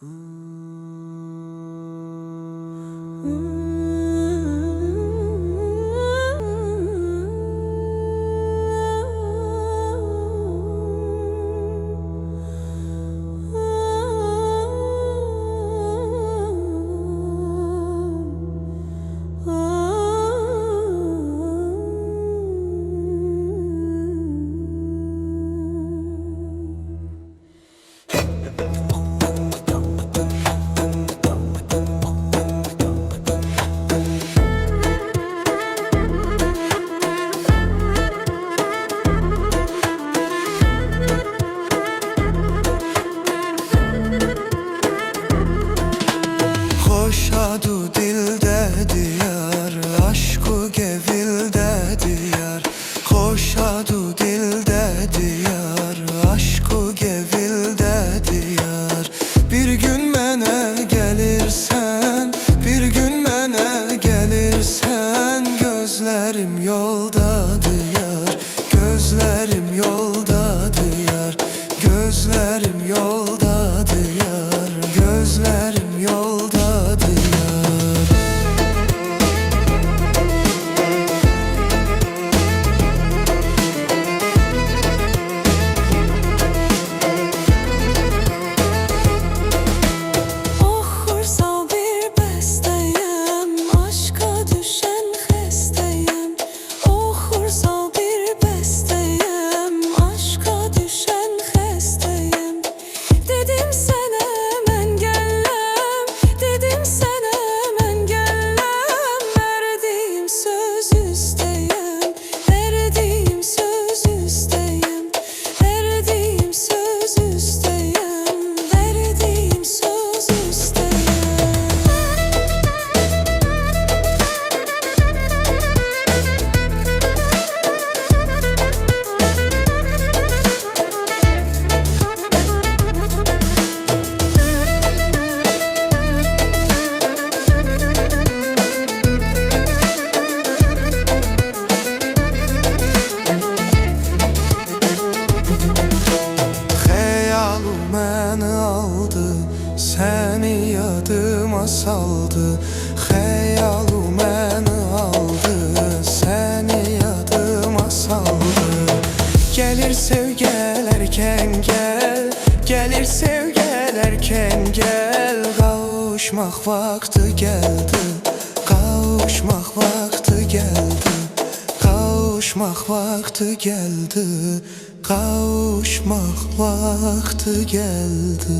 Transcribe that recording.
Mm-hmm. Seni yadıma saldı Xeyalı aldı. Seni yadıma saldı. Gelir sevgəl gel Gelir sevgəl gel Qavuşmaq vaxtı geldi Qavuşmaq vaxtı geldi Kavuşmak vakti geldi. Kavuşmak vakti geldi.